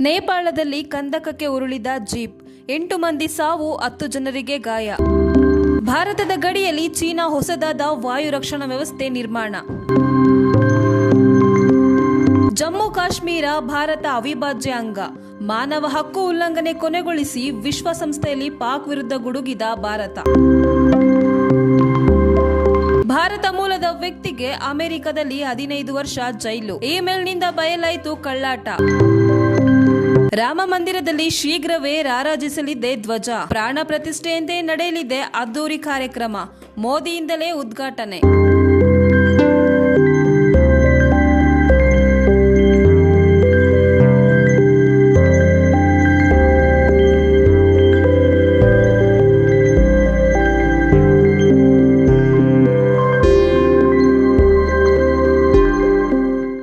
ನೇಪಾಳದಲ್ಲಿ ಕಂದಕಕ್ಕೆ ಉರುಳಿದ ಜೀಪ್. ಎಂಟು ಮಂದಿ ಸಾವು, ಹತ್ತು ಜನರಿಗೆ ಗಾಯ. ಭಾರತದ ಗಡಿಯಲ್ಲಿ ಚೀನಾ ಹೊಸದಾದ ವಾಯು ರಕ್ಷಣಾ ವ್ಯವಸ್ಥೆ ನಿರ್ಮಾಣ. ಜಮ್ಮು ಕಾಶ್ಮೀರ ಭಾರತ ಅವಿಭಾಜ್ಯ ಅಂಗ. ಮಾನವ ಹಕ್ಕು ಉಲ್ಲಂಘನೆ ಕೊನೆಗೊಳಿಸಿ ವಿಶ್ವಸಂಸ್ಥೆಯಲ್ಲಿ ಪಾಕ್ ವಿರುದ್ಧ ಗುಡುಗಿದ ಭಾರತ. ಭಾರತ ಮೂಲದ ವ್ಯಕ್ತಿಗೆ ಅಮೆರಿಕದಲ್ಲಿ ಹದಿನೈದು ವರ್ಷ ಜೈಲು. ಇಮೇಲ್ನಿಂದ ಬಯಲಾಯಿತು ಕಳ್ಳಾಟ. ರಾಮ ಮಂದಿರದಲ್ಲಿ ಶೀಘ್ರವೇ ರಾರಾಜಿಸಲಿದೆ ಧ್ವಜ. ಪ್ರಾಣ ಪ್ರತಿಷ್ಠೆಯಂತೆ ನಡೆಯಲಿದೆ ಅದ್ದೂರಿ ಕಾರ್ಯಕ್ರಮ. ಮೋದಿಯಿಂದಲೇ ಉದ್ಘಾಟನೆ.